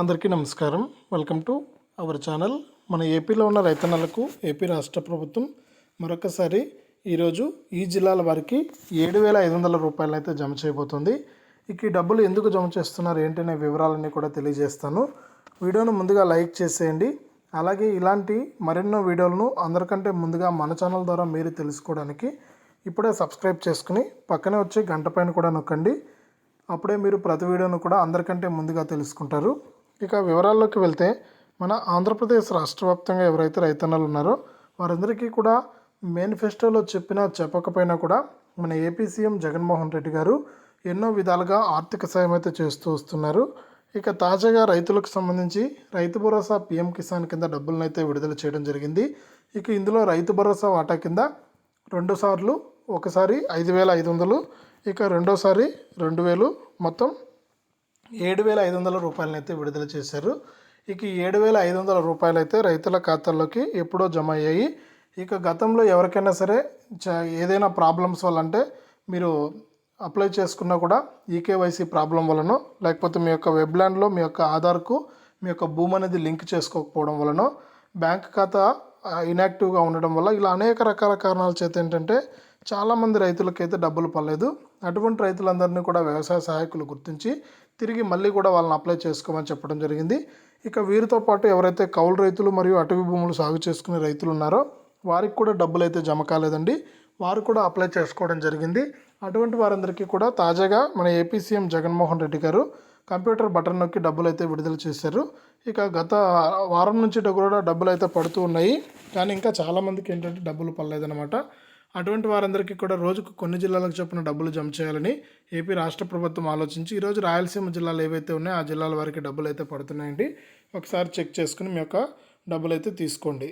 అందరికీ నమస్కారం. Welcome to our channel మన ఏపీలో ఉన్న రైతన్నలకు ఏపీ రాష్ట్ర ప్రభుత్వం మరొకసారి ఈరోజు ఈ జిల్లాల వారికి ఏడు వేల ఐదు వందల రూపాయలను అయితే జమ చేయబోతుంది. ఇక ఈ డబ్బులు ఎందుకు జమ చేస్తున్నారు ఏంటనే వివరాలన్నీ కూడా తెలియజేస్తాను. వీడియోను ముందుగా లైక్ చేసేయండి. అలాగే ఇలాంటి మరెన్నో వీడియోలను అందరికంటే ముందుగా మన ఛానల్ ద్వారా మీరు తెలుసుకోవడానికి ఇప్పుడే సబ్స్క్రైబ్ చేసుకుని పక్కనే వచ్చే గంట పైన కూడా నొక్కండి. అప్పుడే మీరు ప్రతి వీడియోను కూడా అందరికంటే ముందుగా తెలుసుకుంటారు. ఇక వివరాల్లోకి వెళ్తే మన ఆంధ్రప్రదేశ్ రాష్ట్ర వ్యాప్తంగా ఎవరైతే రైతన్నలు ఉన్నారో వారందరికీ కూడా మేనిఫెస్టోలో చెప్పినా చెప్పకపోయినా కూడా మన ఏపీ సీఎం జగన్మోహన్ రెడ్డి గారు ఎన్నో విధాలుగా ఆర్థిక సాయం అయితే చేస్తూ వస్తున్నారు. ఇక తాజాగా రైతులకు సంబంధించి రైతు భరోసా పీఎం కిసాన్ కింద డబ్బులను అయితే విడుదల చేయడం జరిగింది. ఇక ఇందులో రైతు భరోసా వాటా కింద రెండు సార్లు ఒకసారి ఐదు వేల ఐదు వందలు ఇక రెండోసారి రెండు వేలు మొత్తం ఏడు వేల ఐదు వందల రూపాయలనైతే విడుదల చేశారు. ఇక ఏడు వేల ఐదు వందల రూపాయలు అయితే రైతుల ఖాతాల్లోకి ఎప్పుడో జమ అయ్యాయి. ఇక గతంలో ఎవరికైనా సరే చ- ఏదైనా ప్రాబ్లమ్స్ వల్ల అంటే మీరు అప్లై చేసుకున్నా కూడా ఈకేవైసీ ప్రాబ్లం వలన లేకపోతే మీ యొక్క వెబ్లాండ్లో మీ యొక్క ఆధార్కు మీ యొక్క భూమి అనేది లింక్ చేసుకోకపోవడం వలన బ్యాంక్ ఖాతా ఇన్యాక్టివ్గా ఉండడం వల్ల ఇలా అనేక రకాల కారణాల చేత ఏంటంటే చాలామంది రైతులకైతే డబ్బులు పడలేదు. అటువంటి రైతులందరినీ కూడా వ్యవసాయ సహాయకులు గుర్తించి తిరిగి మళ్ళీ కూడా వాళ్ళని అప్లై చేసుకోమని చెప్పడం జరిగింది. ఇక వీరితో పాటు ఎవరైతే కౌలు రైతులు మరియు అటవీ భూములు సాగు చేసుకునే రైతులు ఉన్నారో వారికి కూడా డబ్బులు అయితే జమ కాలేదండి. వారు కూడా అప్లై చేసుకోవడం జరిగింది. అటువంటి వారందరికీ కూడా తాజాగా మన ఏపీ సీఎం జగన్మోహన్ రెడ్డి గారు కంప్యూటర్ బటన్ నొక్కి డబ్బులు అయితే విడుదల చేశారు. ఇక గత వారం నుంచి కూడా డబ్బులు అయితే పడుతూ ఉన్నాయి. కానీ ఇంకా చాలామందికి ఏంటంటే డబ్బులు పడలేదన్నమాట. అటువంటి వారందరికీ కూడా రోజుకు కొన్ని జిల్లాలకు చొప్పున డబ్బులు జమ చేయాలని ఏపీ రాష్ట్ర ప్రభుత్వం ఆలోచించి ఈరోజు రాయలసీమ జిల్లాలు ఏవైతే ఉన్నాయో ఆ జిల్లాల వారికి డబ్బులు అయితే పడుతున్నాయండి. ఒకసారి చెక్ చేసుకుని మీ యొక్క డబ్బులు అయితే తీసుకోండి.